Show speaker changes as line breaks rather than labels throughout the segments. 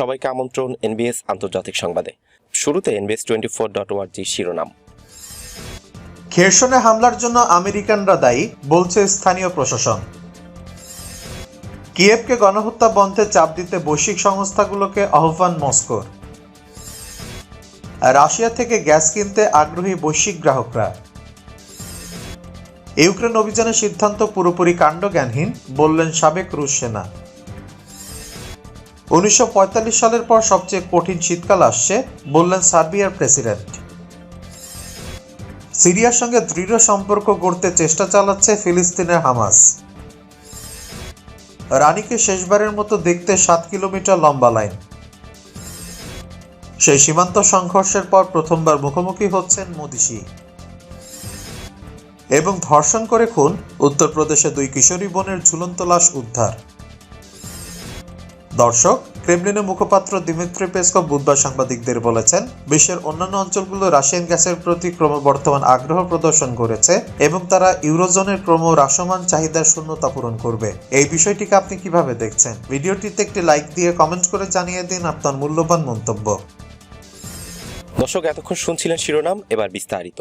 সবাইকে আমন্ত্রণ এনবিএস আন্তর্জাতিক সংবাদে। শুরুতে এনবিএস টোয়েন্টি ফোর ডট ওয়ার্জি শিরোনাম।
খেরসনে হামলার জন্য আমেরিকানরা দায়ী, বলছে স্থানীয় প্রশাসন। কিয়েভকে গণহত্যা বন্ধে চাপ দিতে বৈশ্বিক সংস্থাগুলোকে আহ্বান মস্কোর রাশিয়া থেকে গ্যাস কিনতে আগ্রহী বৈশ্বিক গ্রাহকরা। ইউক্রেন অভিযানের সিদ্ধান্ত পুরোপুরি কাণ্ডজ্ঞানহীন, বললেন সাবেক রুশ সেনা। উনিশশো পঁয়তাল্লিশ সালের পর সবচেয়ে কঠিন শীতকাল আসছে, বললেন সার্বিয়ার প্রেসিডেন্ট। সিরিয়ার সঙ্গে দৃঢ় সম্পর্ক গড়তে চেষ্টা চালাচ্ছে ফিলিস্তিনের হামাস। রানীকে শেষবারের মতো দেখতে সাত কিলোমিটার লম্বা লাইন। সেই সীমান্ত সংঘর্ষের পর প্রথমবার মুখোমুখি হচ্ছেন মোদিসি এবং ধর্ষণ করে খুন উত্তরপ্রদেশে দুই কিশোরী বোনের ঝুলন্ত লাশ উদ্ধার। দর্শক ক্রেমলিনের মুখপাত্র দিমিত্রি পেসকভ বুধবার সাংবাদিকদের বলেছেন বিশ্বের অন্যান্য অঞ্চলগুলো রাশিয়ান গ্যাসের প্রতি ক্রমবর্ধমান আগ্রহ প্রদর্শন করেছে এবং তারা ইউরোজোনের ক্রম হ্রাসমান চাহিদার শূন্যতা পূরণ করবে। এই বিষয়টিকে আপনি কীভাবে দেখছেন? ভিডিওটিতে একটি লাইক দিয়ে কমেন্ট করে জানিয়ে দিন আপনার মূল্যবান মন্তব্য।
দর্শক এতক্ষণ শুনছিলেন শিরোনাম এবার বিস্তারিত।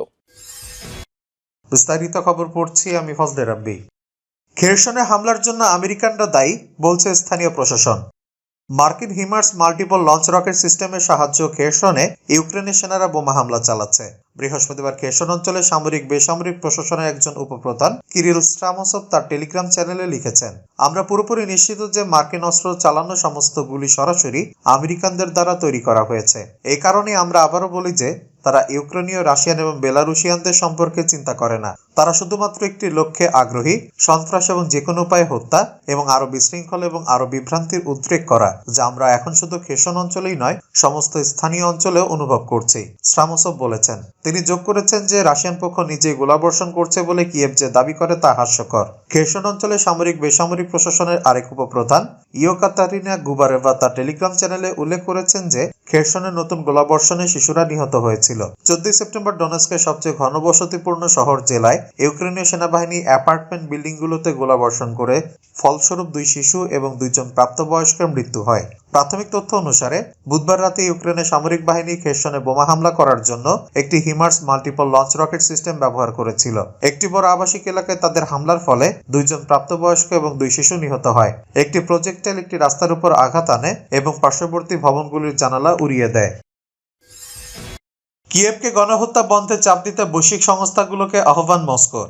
বিস্তারিত খবর পড়ছি আমি ফজলে রাব্বি। খেরসনে হামলার জন্য আমেরিকানরা দায়ী বলছে স্থানীয় প্রশাসন। মার্কিন হিমার্স মাল্টিপল লঞ্চ রকেট সিস্টেমের সাহায্য খেরসনে ইউক্রেনের সেনারা বোমা হামলা চালাচ্ছে। বৃহস্পতিবার খেরসন অঞ্চলে সামরিক বেসামরিক প্রশাসনের একজন উপপ্রধান কিরিল স্ট্রামসব তার টেলিগ্রাম চ্যানেলে লিখেছেন, আমরা পুরোপুরি নিশ্চিত যে মার্কিন অস্ত্র চালানো সমস্ত গুলি সরাসরি আমেরিকানদের দ্বারা তৈরি করা হয়েছে। এই কারণে আমরা আবারও বলি যে তারা ইউক্রেনীয়, রাশিয়ান এবং বেলারুশিয়ানদের সম্পর্কে চিন্তা করে না। তারা শুধুমাত্র একটি লক্ষ্যে আগ্রহী, সন্ত্রাস এবং যে কোনো উপায়ে হত্যা এবং আরও বিশৃঙ্খল এবং আরও বিভ্রান্তির উদ্রেক করা, যা আমরা এখন শুধু খেসন অঞ্চলেই নয়, সমস্ত স্থানীয় অঞ্চলেও অনুভব করছি, স্ট্রামোসভ বলেছেন। তিনি যোগ করেছেন যে রাশিয়ান পক্ষ নিজেই গোলাবর্ষণ করছে বলে কিয়েভ যে দাবি করে তা হাস্যকর। খেরসন অঞ্চলে সামরিক বেসামরিক প্রশাসনের আরেক উপপ্রধান ইয়োকাতারিনা গুবারেভা তার টেলিগ্রাম চ্যানেলে উল্লেখ করেছেন যে খেরসনের নতুন গোলাবর্ষণে শিশুরা নিহত হয়েছিল। চোদ্দই সেপ্টেম্বর ডোনেস্কের সবচেয়ে ঘনবসতিপূর্ণ শহর জেলায় ইউক্রেনীয় সেনাবাহিনী অ্যাপার্টমেন্ট বিল্ডিংগুলোতে গোলাবর্ষণ করে, ফলস্বরূপ দুই শিশু এবং দুইজন প্রাপ্তবয়স্কের মৃত্যু হয়। প্রাথমিক তথ্য অনুসারে, বুধবার রাতে ইউক্রেনের সামরিক বাহিনী খেরসনে বোমা হামলা করার জন্য একটি HIMARS multiple launch rocket system ব্যবহার করেছিল। একটি বড় আবাসিক এলাকায় তাদের হামলার ফলে দুইজন প্রাপ্তবয়স্ক এবং দুই শিশু নিহত হয়। একটি প্রজেক্টাইল একটি রাস্তার উপর আঘাত আনে এবং পার্শ্ববর্তী ভবনগুলির জানালা উড়িয়ে দেয়। কিয়েভকে গণহত্যা বন্ধে চাপ দিতে বৈশ্বিক সংস্থাগুলোকে আহ্বান মস্কোর।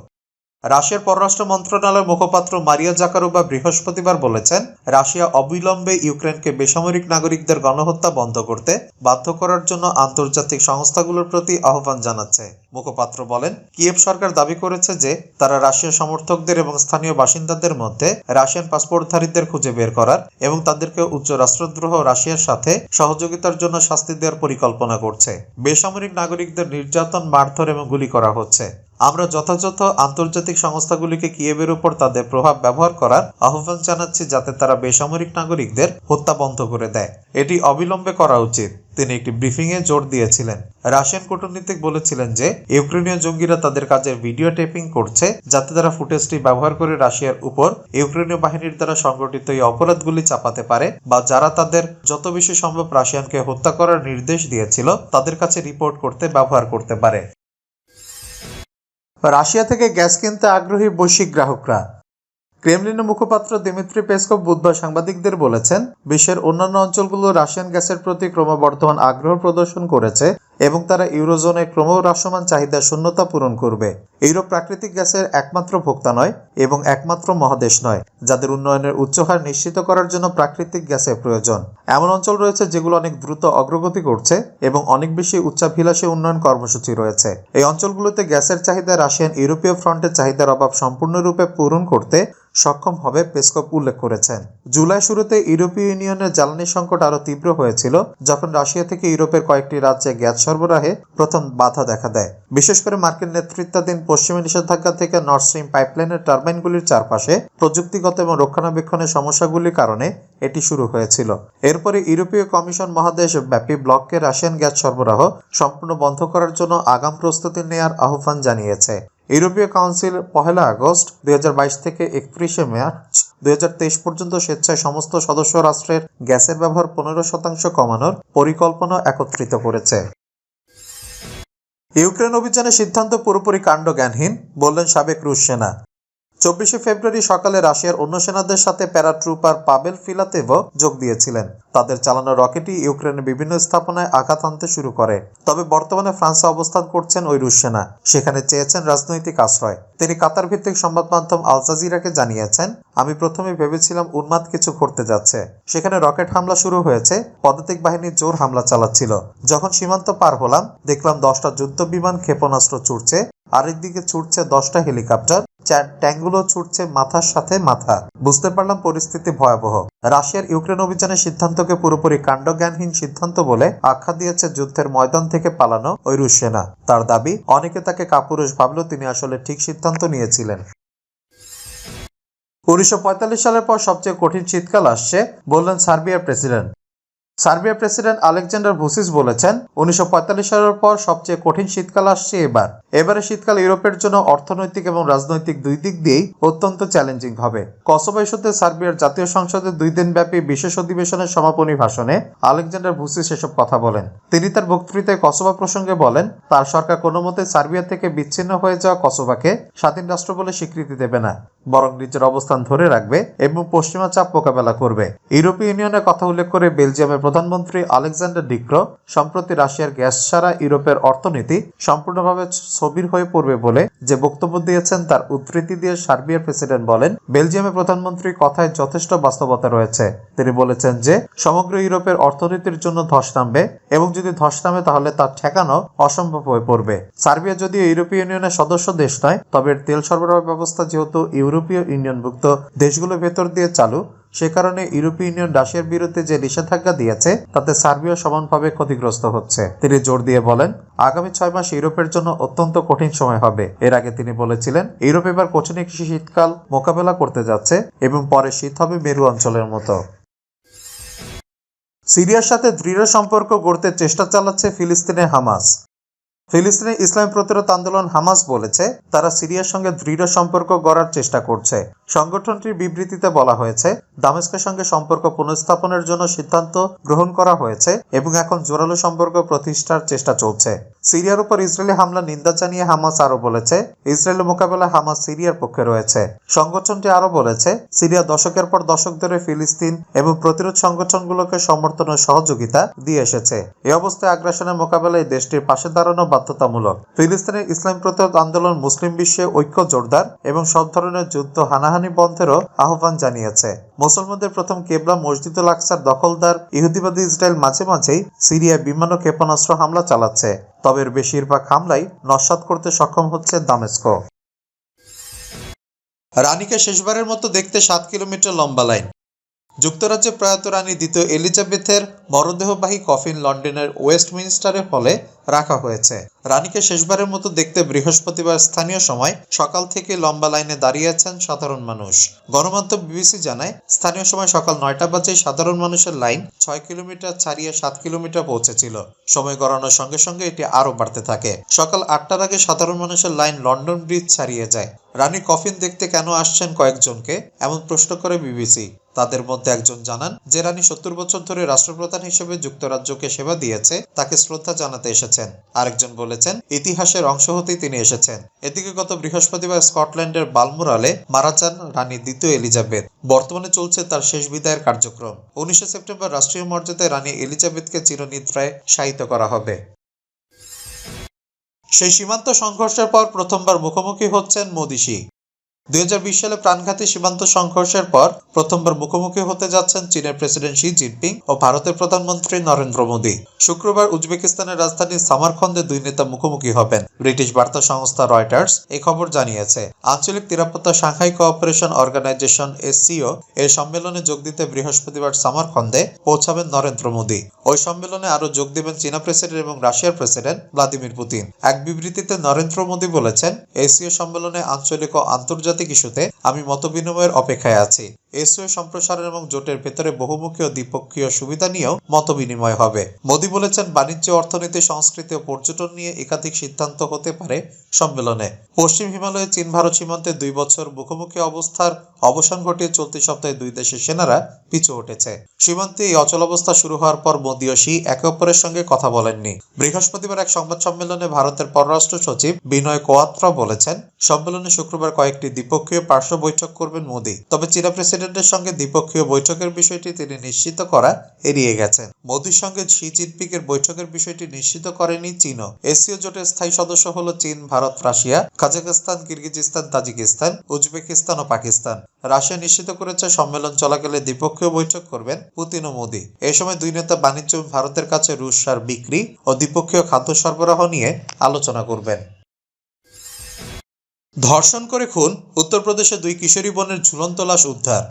রাশিয়ার পররাষ্ট্র মন্ত্রণালয়ের মুখপাত্র মারিয়া জাকারোবা বৃহস্পতিবার বলেছেন, রাশিয়া অবিলম্বে ইউক্রেনকে বেসামরিক নাগরিকদের গণহত্যা বন্ধ করতে বাধ্য করার জন্য আন্তর্জাতিক সংস্থাগুলোর প্রতি আহ্বান জানাচ্ছে। মুখপাত্র বলেন, কিয়েভ সরকার দাবি করেছে যে, তারা রাশিয়া সমর্থকদের এবং স্থানীয় বাসিন্দাদের মধ্যে রাশিয়ান পাসপোর্টধারীদের খুঁজে বের করার এবং তাদেরকে উচ্চ রাষ্ট্রদ্রোহ রাশিয়ার সাথে সহযোগিতার জন্য শাস্তি দেওয়ার পরিকল্পনা করছে। বেসামরিক নাগরিকদের নির্যাতন, মারধর এবং গুলি করা হচ্ছে। আমরা যথাযথ আন্তর্জাতিক সংস্থাগুলিকে কিয়েভের উপর তাদের প্রভাব ব্যবহার করার আহ্বান জানাচ্ছি যাতে তারা বেসামরিক নাগরিকদের হত্যা বন্ধ করে দেয়। এটি অবিলম্বে করা উচিত। তিনি একটি ব্রিফিংয়ে জোর দিয়েছিলেন। রাশিয়ান কূটনীতিক বলেছিলেন যে, ইউক্রেনীয় জঙ্গিরা তাদের কাজের ভিডিও টেপিং করছে যাতে তারা ফুটেজটি ব্যবহার করে রাশিয়ার উপর ইউক্রেনীয় বাহিনীর দ্বারা সংগঠিত এই অপরাধগুলি চাপাতে পারে বা যারা তাদের যত বেশি সম্ভব রাশিয়ানকে হত্যা করার নির্দেশ দিয়েছিল, তাদের কাছে রিপোর্ট করতে ব্যবহার করতে পারে। রাশিয়া থেকে গ্যাস কিনতে আগ্রহী বৈশ্বিক গ্রাহকরা। ক্রেমলিনের মুখপাত্র দিমিত্রি পেসকভ বুধবার সাংবাদিকদের বলেছেন, বিশ্বের অন্যান্য অঞ্চলগুলো রাশিয়ান গ্যাসের প্রতি ক্রমবর্ধমান আগ্রহ প্রদর্শন করেছে। এবং তারা ইউরোজোনে ক্রমহ্রাসমান চাহিদা শূন্যতা পূরণ করবে। ইউরোপ প্রাকৃতিক গ্যাসের একমাত্র ভোক্তা নয় এবং একমাত্র মহাদেশ নয়, যাদের উন্নয়নের উচ্চহার নিশ্চিত করার জন্য প্রাকৃতিক গ্যাসের প্রয়োজন। এমন অঞ্চল রয়েছে যেগুলো অনেক দ্রুত অগ্রগতি করছে এবং অনেক বেশি উচ্চাভিলাষী উন্নয়ন কর্মসূচি রয়েছে। এই অঞ্চলগুলোতে গ্যাসের চাহিদা রাশিয়ান ইউরোপীয় ফ্রন্টের চাহিদার অভাব সম্পূর্ণরূপে পূরণ করতে সক্ষম হবে পেসকপ উল্লেখ করেছেন। জুলাই শুরুতে ইউরোপীয় ইউনিয়নের জ্বালানি সংকট আরও তীব্র হয়েছিল, যখন রাশিয়া থেকে ইউরোপের কয়েকটি রাজ্যে গ্যাস সরবরাহে প্রথম বাধা দেখা দেয়। বিশেষ করে মার্কিন নেতৃত্বাধীন পশ্চিমী নিষেধাজ্ঞা থেকে স্ট্রিম পাইপলাইনের টারবাইনগুলির চারপাশে প্রযুক্তিগত এবং রক্ষণাবেক্ষণের সমস্যাগুলির কারণে এটি শুরু হয়েছিল। এরপরে ইউরোপীয় কমিশন মহাদেশ ব্যাপী ব্লককে রাশিয়ান গ্যাস সরবরাহ সম্পূর্ণ বন্ধ করার জন্য আগাম প্রস্তুতি নেয়ার আহ্বান জানিয়েছে। ইউরোপীয় কাউন্সিল পহেলা আগস্ট দুই হাজার বাইশ থেকে একত্রিশে মার্চ দুই হাজার তেইশ পর্যন্ত স্বেচ্ছায় সমস্ত সদস্য রাষ্ট্রের গ্যাসের ব্যবহার পনেরো শতাংশ কমানোর পরিকল্পনা একত্রিত করেছে। ইউক্রেন অভিযানের সিদ্ধান্ত পুরোপুরি কাণ্ডজ্ঞানহীন বললেন সাবেক রুশ সেনা। চব্বিশে ফেব্রুয়ারি সকালে রাশিয়ার অন্য সেনাদের সাথে প্যারাট্রুপার পাবেল ফিলাতেভও যোগ দিয়েছিলেন। তাদের চালানো রকেটই ইউক্রেনের বিভিন্ন স্থাপনায় আঘাত আনতে শুরু করে। তবে বর্তমানে ফ্রান্সে অবস্থান করছেন ওই রুশ সেনা। সেখানে চেয়েছেন রাজনৈতিক আশ্রয়। তিনি কাতার ভিত্তিক সংবাদ মাধ্যম আল জাজিরাকে জানিয়েছেন, আমি প্রথমে ভেবেছিলাম উন্মাদ কিছু ঘটতে যাচ্ছে। সেখানে রকেট হামলা শুরু হয়েছে, পদাতিক বাহিনী জোর হামলা চালাচ্ছিল। যখন সীমান্ত পার হলাম, দেখলাম দশটা যুদ্ধ বিমান ক্ষেপণাস্ত্র ছুটছে আরেকদিকে ছুটছে দশটা হেলিকপ্টার ট্যাঙ্কগুলো ছুটছে মাথার সাথে মাথা। বুঝতে পারলাম পরিস্থিতি ভয়াবহ। রাশিয়ার ইউক্রেন অভিযানের সিদ্ধান্তকে পুরোপুরি কাণ্ডজ্ঞানহীন সিদ্ধান্ত বলে আখ্যা দিয়েছে যুদ্ধের ময়দান থেকে পালানো ওই রুশ সেনা। তার দাবি, অনেকে তাকে কাপুরুষ ভাবলেও তিনি আসলে ঠিক সিদ্ধান্ত নিয়েছিলেন। উনিশশো পঁয়তাল্লিশ সালের পর সবচেয়ে কঠিন শীতকাল আসছে, বললেন সার্বিয়ার president. Serbia president Alexander Vucic বলেছেন, উনিশশো পঁয়তাল্লিশ সালের পর সবচেয়ে কঠিন শীতকাল আসছে এবার। এবারে শীতকাল ইউরোপের জন্য অর্থনৈতিক এবং রাজনৈতিক দুই দিক দিয়েই অত্যন্ত চ্যালেঞ্জিং হবে। কসোভো ইস্যুতে সার্বিয়ার জাতীয় সংসদের দুই দিন ব্যাপী বিশেষ অধিবেশনের সমাপনী ভাষণে আলেকজান্ডার ভুসিস এসব কথা বলেন। তিনি তার বক্তৃতায় কসোভা প্রসঙ্গে বলেন, তার সরকার কোনো মতে সার্বিয়া থেকে বিচ্ছিন্ন হয়ে যাওয়া কসোভাকে স্বাধীন রাষ্ট্র বলে স্বীকৃতি দেবে না, বরং নিজের অবস্থান ধরে রাখবে এবং পশ্চিমা চাপ মোকাবেলা করবে। ইউরোপীয় ইউনিয়নের কথা উল্লেখ করে বেলজিয়ামের প্রধানমন্ত্রী আলেকজান্ডার ডিক্রো সম্প্রতি রাশিয়ার গ্যাস ছাড়া ইউরোপের অর্থনীতি সম্পূর্ণভাবে স্থবির হয়ে পড়বে বলে যে বক্তব্য দিয়েছেন তার উদ্ধৃতি দিয়ে সার্বিয়ার প্রেসিডেন্ট বলেন বেলজিয়ামের প্রধানমন্ত্রীর কথায় যথেষ্ট বাস্তবতা রয়েছে। তিনি বলেছেন যে, সমগ্র ইউরোপের অর্থনীতির জন্য ধস নামবে এবং যদি ধস নামে তাহলে তা ঠেকানো অসম্ভব হয়ে পড়বে। সার্বিয়া যদিও ইউরোপীয় ইউনিয়নের সদস্য দেশ নয়, তবে তেল সরবরাহ ব্যবস্থা যেহেতু ইউরোপীয় ইউনিয়নভুক্ত দেশগুলোর ভেতর দিয়ে চালু সে কারণে ইউরোপীয় ইউনিয়ন রাশিয়ার বিরুদ্ধে যে নিষেধাজ্ঞা দিয়েছে, তাতে সার্বিয়া সমানভাবে ক্ষতিগ্রস্ত হচ্ছে। তিনি জোর দিয়ে বলেন, আগামী ছয় মাস ইউরোপের জন্য অত্যন্ত কঠিন সময় হবে। এর আগে তিনি বলেছিলেন, ইউরোপ এবার কঠিন একটি শীতকাল মোকাবেলা করতে যাচ্ছে এবং পরে শীত হবে মেরু অঞ্চলের মতো। সিরিয়ার সাথে দৃঢ় সম্পর্ক গড়তে চেষ্টা চালাচ্ছে ফিলিস্তিনে হামাস। ফিলিস্তিনের ইসলাম প্রতিরোধ আন্দোলন হামাস বলেছে, তারা সিরিয়ার সঙ্গে দৃঢ় সম্পর্ক গড়ার চেষ্টা করছে। সংগঠনটির বিবৃতিতে বলা হয়েছে, দামেস্কের সঙ্গে সম্পর্ক পুনঃস্থাপনের জন্য সিদ্ধান্ত গ্রহণ করা হয়েছে এবং এখন জোরালো সম্পর্ক প্রতিষ্ঠার চেষ্টা চলছে। সিরিয়ার উপর ইসরায়েলি হামলা নিন্দা জানিয়ে হামাস আরও বলেছে, ইসরায়েলের মোকাবেলা হামাস সিরিয়ার পক্ষে রয়েছে। সংগঠনটি আরও বলেছে, সিরিয়া দশকের পর দশক ধরে ফিলিস্তিন এবং প্রতিরোধ সংগঠনগুলোকে সমর্থন ও সহযোগিতা দিয়ে এসেছে। এ অবস্থায় আগ্রাসনের মোকাবেলায় দেশটির পাশে দাঁড়ানো বাধ্যতামূলক। ফিলিস্তিনের ইসলাম প্রতিরোধ আন্দোলন মুসলিম বিশ্বে ঐক্য, জোরদার এবং সব ধরনের যুদ্ধ হানাহানি বন্ধেরও আহ্বান জানিয়েছে। মুসলমানদের প্রথম কেবলা মসজিদুল আকসার দখলদার ইহুদিবাদী ইসরায়েল মাঝে মাঝেই সিরিয়ায় বিমান ও ক্ষেপণাস্ত্র হামলা চালাচ্ছে। তবে বেশিরভাগ হামলাই নস্বাত করতে সক্ষম হচ্ছে দামেস্কো। রানীকে শেষবারের মতো দেখতে সাত কিলোমিটার লম্বা লাইন। যুক্তরাজ্যে প্রয়াত রানী দ্বিতীয় এলিজাবেথের মরদেহবাহী কফিন লন্ডনের ওয়েস্টমিনস্টারের হলে রাখা হয়েছে। রানীকে শেষবারের মতো দেখতে বৃহস্পতিবার স্থানীয় সময় সকাল থেকে লম্বা লাইনে দাঁড়িয়ে আছেন সাধারণ মানুষ। গণমাধ্যম বিবিসি জানায়, স্থানীয় সময় সকাল নয়টা বাজে সাধারণ মানুষের লাইন ছয় কিলোমিটার ছাড়িয়ে সাত কিলোমিটার পৌঁছেছিল। সময় গড়ানোর সঙ্গে সঙ্গে এটি আরও বাড়তে থাকে। সকাল আটটার আগে সাধারণ মানুষের লাইন লন্ডন ব্রিজ ছাড়িয়ে যায়। রানী কফিন দেখতে কেন আসছেন কয়েকজনকে? এমন প্রশ্ন করে বিবিসি। তাদের মধ্যে একজন জানান, যে রানী সত্তর বছর ধরে রাষ্ট্রপ্রধান হিসেবে যুক্তরাজ্যকে সেবা দিয়েছে, তাকে শ্রদ্ধা জানাতে এসেছেন। আরেকজন বলেছেন, ইতিহাসের অংশ হতেই তিনি এসেছেন। এদিকে গত বৃহস্পতিবার স্কটল্যান্ডের বালমোরালে মারা যান রানী দ্বিতীয় এলিজাবেথ। বর্তমানে চলছে তার শেষ বিদায়ের কার্যক্রম। উনিশে সেপ্টেম্বর রাষ্ট্রীয় মর্যাদায় রানী এলিজাবেথকে চিরনিদ্রায় শায়িত করা হবে। সেই সীমান্ত সংঘর্ষের পর প্রথমবার মুখোমুখি হচ্ছেন মোদিশি দুই হাজার বিশ সালে প্রাণঘাতী সীমান্ত সংঘর্ষের পর প্রথমবার মুখোমুখি হতে যাচ্ছেন চীনের প্রেসিডেন্ট শি জিনপিং ও ভারতের প্রধানমন্ত্রী নরেন্দ্র মোদী। শুক্রবার উজবেকিস্তানের রাজধানী সামারখন্দে দুই নেতা মুখোমুখি হবেন। ব্রিটিশ বার্তা সংস্থা রয়টার্স এই খবর জানিয়েছে, আঞ্চলিক নিরাপত্তা সাংহাই কোঅপারেশন অর্গানাইজেশন এসসিও এর সম্মেলনে যোগ দিতে বৃহস্পতিবার সামারখন্দে পৌঁছাবেন নরেন্দ্র মোদী। ওই সম্মেলনে আরও যোগ দেবেন চীনা প্রেসিডেন্ট এবং রাশিয়ার প্রেসিডেন্ট ভ্লাদিমির পুতিন। এক বিবৃতিতে নরেন্দ্র মোদী বলেছেন এসিও সম্মেলনে আঞ্চলিক ও আন্তর্জাতিক ইস্যুতে আমি মতবিনিময়ের অপেক্ষায় আছি। এসও সম্প্রসারণ এবং জোটের ভেতরে বহুমুখী ও দ্বিপক্ষীয় সুবিধা নিয়েও মতবিনিময় হবে। মোদী বলেছেন, বাণিজ্য, অর্থনীতি, সংস্কৃতি ও পর্যটন নিয়ে একাধিক সিদ্ধান্ত হতে পারে সম্মেলনে। পশ্চিম হিমালয়ে চীন, ভারত সীমান্তে দুই বছর মুখোমুখি অবস্থার অবসান ঘটিয়ে চলতি সপ্তাহে দুই দেশের সেনারা পিছু উঠেছে সীমান্তে এই অচলাবস্থা শুরু হওয়ার পর মোদী ও শি একে অপরের সঙ্গে কথা বলেননি। বৃহস্পতিবার এক সংবাদ সম্মেলনে ভারতের পররাষ্ট্র সচিব বিনয় কোয়াত্রা বলেছেন, সম্মেলনে শুক্রবার কয়েকটি দ্বিপক্ষীয় পার্শ্ব বৈঠক করবেন মোদী। তবে চীনা প্রেসিডেন্টের সঙ্গে দ্বিপক্ষীয় বৈঠকের বিষয়টি তিনি নিশ্চিত করা এড়িয়ে গেছেন। মোদীর সঙ্গে শি জিনপিং এর বৈঠকের বিষয়টি নিশ্চিত করেনি চীনও। এসিও জোটের স্থায়ী সদস্য হল চীন, Bharat, Russia, Kazakhstan, Kyrgyzstan, Tajikistan, Uzbekistan ও পাকিস্তান। রাশিয়া নিশ্চিত করেছে সম্মেলন চলাকালে দ্বিপক্ষীয় বৈঠক করবেন পুতিন ও মোদী। এই সময় দুই নেতা বাণিজ্য ভারতের কাছে রুশ সার বিক্রি ও দ্বিপক্ষীয় খাদ্য সরবরাহ নিয়ে আলোচনা করবেন। ধর্ষণ করে খুন উত্তরপ্রদেশে দুই কিশোরী বোনের ঝুলন্ত লাশ উদ্ধার।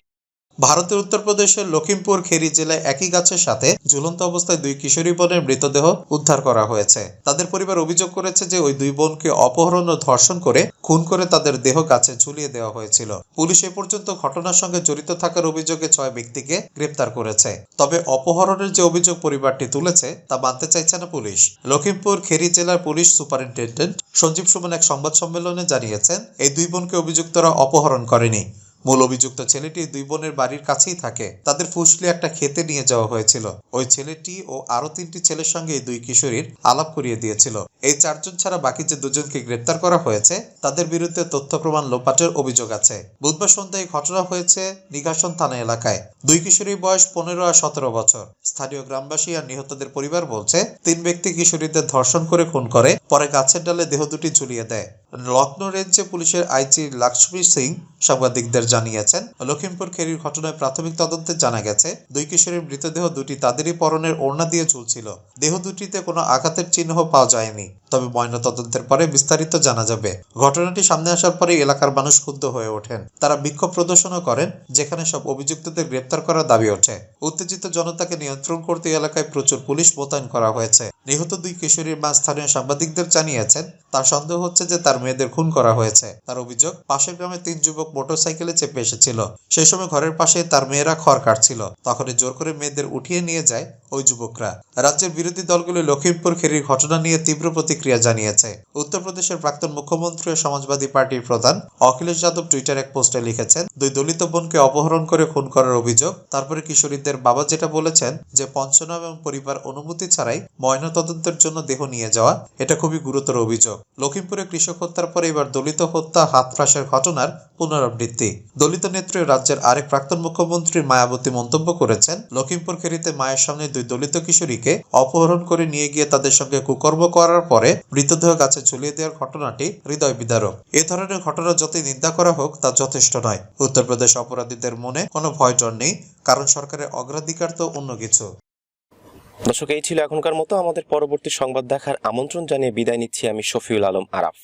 ভারতের উত্তরপ্রদেশের লখিমপুর খেরি জেলায় একই গাছের সাথে ঝুলন্ত অবস্থায় দুই কিশোরী বোনের মৃতদেহ উদ্ধার করা হয়েছে। তাদের পরিবার অভিযোগ করেছে যে ওই দুই বোনকে অপহরণ ও ধর্ষণ করে খুন করে তাদের দেহ গাছে ঝুলিয়ে দেওয়া হয়েছিল। পুলিশ এ পর্যন্ত ঘটনার সঙ্গে জড়িত থাকার অভিযোগে ছয় ব্যক্তিকে গ্রেপ্তার করেছে। তবে অপহরণের যে অভিযোগ পরিবারটি তুলেছে, তা মানতে চাইছে না পুলিশ। লখিমপুর খেরি জেলার পুলিশ সুপারিনটেন্ডেন্ট সঞ্জীব সুমন এক সংবাদ সম্মেলনে জানিয়েছেন, এই দুই বোনকে অভিযুক্তরা অপহরণ করেনি। মূল অভিযুক্ত ছেলেটি দুই বোনের বাড়ির কাছেই থাকে। তাদের ফুসলি একটা খেতে নিয়ে যাওয়া হয়েছিল। ওই ছেলেটি ও আরও তিনটি ছেলের সঙ্গে দুই কিশোরীর আলাপ করিয়ে দিয়েছিল। এই চারজন ছাড়া বাকি যে দুজনকে গ্রেপ্তার করা হয়েছে, তাদের বিরুদ্ধে তথ্য প্রমাণ লোপাটের অভিযোগ আছে। বুধবার সন্ধ্যায় ঘটনা হয়েছে নিঘাসন থানা এলাকায়। দুই কিশোরীর বয়স পনেরো আর সতেরো বছর। স্থানীয় গ্রামবাসী আর নিহতদের পরিবার বলছে, তিন ব্যক্তি কিশোরীদের ধর্ষণ করে খুন করে, পরে গাছের ডালে দেহ দুটি ঝুলিয়ে দেয়। লখনৌ রেঞ্জে পুলিশের আইজি লক্ষ্মী সিং সাংবাদিকদের জানিয়েছেন লখিমপুর খেরির ঘটনায় প্রাথমিক তদন্তে জানা গেছে, দুই কিশোরীর মৃতদেহ দুটি তাদেরই পরনের ওড়না দিয়ে ঝুলছিল। দেহ দুটিতে কোনো আঘাতের চিহ্ন পাওয়া যায়নি। তবে ময়না তদন্তের পরে বিস্তারিত জানা যাবে। ঘটনাটি সামনে আসার পরে এলাকার মানুষ ক্ষুব্ধ হয়ে ওঠেন। তারা বিক্ষোভ প্রদর্শনও করেন, যেখানে সব অভিযুক্তদের গ্রেপ্তার করার দাবি ওঠে। উত্তেজিত জনতাকে নিয়ন্ত্রণ করতে এলাকায় প্রচুর পুলিশ মোতায়েন করা হয়েছে। নিহত দুই কিশোরীর মা স্থানীয় সাংবাদিকদের জানিয়েছেন, তার সন্দেহ হচ্ছে যে তার মেয়েদের খুন করা হয়েছে। তার অভিযোগ, পাশের গ্রামে তিন যুবক মোটরসাইকেলে চেপে এসেছিল। সেই সময় ঘরের পাশে তার মেয়েরা খড় কাটছিল। তখনই জোর করে মেয়েদের উঠিয়ে নিয়ে যায় ওই যুবকরা। রাজ্যের বিরোধী দলগুলি লখিমপুর খেরির ঘটনা নিয়ে তীব্র প্রতিক্রিয়া জানিয়েছে। উত্তরপ্রদেশের প্রাক্তন মুখ্যমন্ত্রী ও সমাজবাদী পার্টির প্রধান অখিলেশ যাদব টুইটার এক পোস্টে লিখেছেন, দুই দলিত বোনকে অপহরণ করে খুন করার অভিযোগ, তারপরে কিশোরীদের বাবা যেটা বলেছেন যে পঞ্চনাম এবং পরিবার অনুমতি ছাড়াই ময়না তদন্তের জন্য দেহ নিয়ে যাওয়া, এটা খুবই গুরুতর অভিযোগ। লখিমপুরে কৃষক হত্যার পরে এবার দলিত হত্যা হাতফ্রাসের ঘটনার পুনরাবৃত্তি। দলিত নেত্রী রাজ্যের আরেক প্রাক্তন মুখ্যমন্ত্রী মায়াবতী মন্তব্য করেছেন লখিমপুর খেরিতে মায়ের সামনে দুই দলিত কিশোরীকে অপহরণ করে নিয়ে গিয়ে তাদের সঙ্গে কুকর্ম করার পরে মৃতদেহ গাছে ঝুলিয়ে দেওয়ার ঘটনাটি হৃদয় বিদারক। এ ধরনের ঘটনা যতই নিন্দা করা হোক, তা যথেষ্ট নয়। উত্তরপ্রদেশ অপরাধীদের মনে কোনো ভয় ডর নেই কারণ সরকারের অগ্রাধিকার তো অন্য কিছু।
দর্শক, এই ছিল এখনকার মতো। আমাদের পরবর্তী সংবাদ দেখার আমন্ত্রণ জানিয়ে বিদায় নিচ্ছি আমি শফিউল আলম আরাফ।